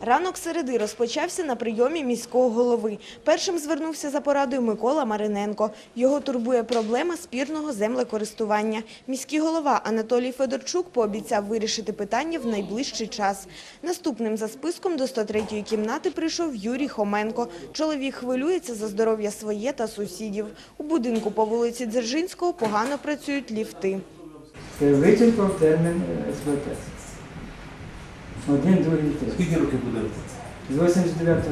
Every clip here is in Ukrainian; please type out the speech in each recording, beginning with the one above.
Ранок середи розпочався на прийомі міського голови. Першим звернувся за порадою Микола Мариненко. Його турбує проблема спірного землекористування. Міський голова Анатолій Федорчук пообіцяв вирішити питання в найближчий час. Наступним за списком до 103-ї кімнати прийшов Юрій Хоменко. Чоловік хвилюється за здоров'я своє та сусідів. У будинку по вулиці Дзержинського погано працюють ліфти. Це вичерпав термін експлуатації. Один, другий, третій. Скільки років буде? З 89 року.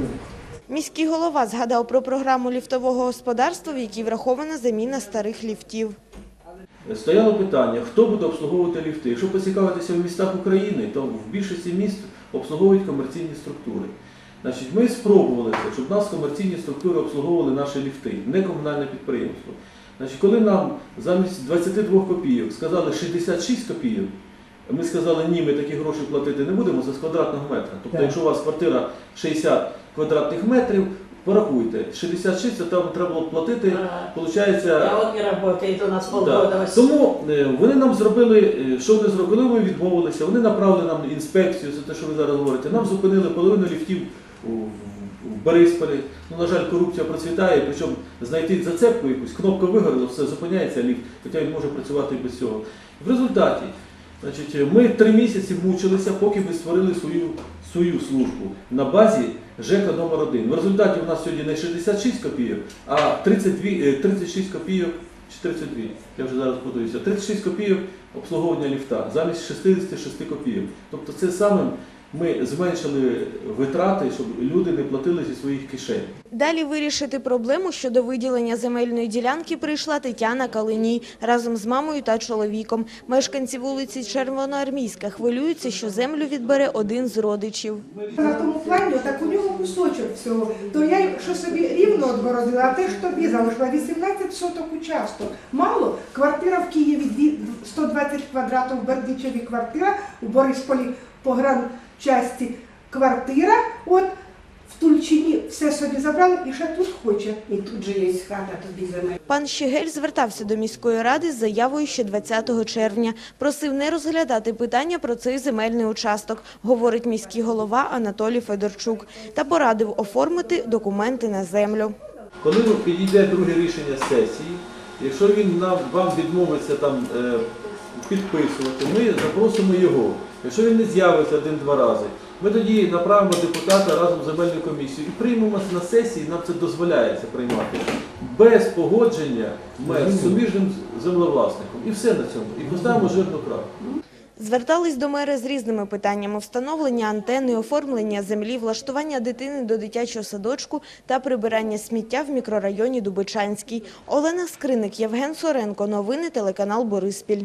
Міський голова згадав про програму ліфтового господарства, в якій врахована заміна старих ліфтів. Стояло питання, хто буде обслуговувати ліфти. Якщо поцікавитися в містах України, то в більшості міст обслуговують комерційні структури. Значить, ми спробували це, щоб нас комерційні структури обслуговували наші ліфти, не комунальне підприємство. Значить, коли нам замість 22 копійок сказали 66 копійок, ми сказали, ні, ми такі гроші платити не будемо за з квадратного метра. Тобто, Так. якщо у вас квартира 60 квадратних метрів, порахуйте, 66 це там треба було платити, виходить, А он не у нас полгода. Тому е, вони нам зробили, е, що вони зробили, ми відмовилися, вони направили нам інспекцію за те, що ви зараз говорите. Нам зупинили половину ліфтів в Борисполі. Ну, на жаль, корупція процвітає, причому знайти зацепку якусь, кнопка вигоріла, все, зупиняється ліфт, хоча він може працювати і без цього. В результаті значить, е, ми три місяці мучилися, поки ми створили свою, свою службу. На базі ЖЕКа номер 1 В результаті у нас сьогодні не 66 копійок, а 32, е, 36 копійок чи 32, я вже зараз подивився, 36 копійок обслуговування ліфта замість 66 копійок. Тобто це самим ми зменшили витрати, щоб люди не платили зі своїх кишень. Далі вирішити проблему щодо виділення земельної ділянки прийшла Тетяна Калиній разом з мамою та чоловіком. Мешканці вулиці Червоноармійська хвилюються, що землю відбере один з родичів. На тому плані, так у нього кусочок всього. То я, якщо собі рівно відгородила, а ти ж тобі залишила 18 соток участок. Мало. Квартира в Києві дві- 120 квадратів, в Бердичеві квартира, у Борисполі погранчасті квартира. От в Тульчині все собі забрали і ще тут хоче. І тут же є хата, тобі земель. Пан Щегель звертався до міської ради з заявою ще 20 червня. Просив не розглядати питання про цей земельний участок, говорить міський голова Анатолій Федорчук, та порадив оформити документи на землю. Коли підійде друге рішення сесії, якщо він нам вам відмовиться там е, підписувати, ми запросимо його. Якщо він не з'явиться один-два рази, ми тоді направимо депутата разом з земельною комісією і приймемо на сесії, нам це дозволяється приймати без погодження мер з суміжним землевласником. І все на цьому. І поставимо жирну крапку. Звертались до мера з різними питаннями встановлення антени, оформлення землі, влаштування дитини до дитячого садочку та прибирання сміття в мікрорайоні Дубичанський. Олена Скриник, Євген Соренко. Новини телеканал Бориспіль.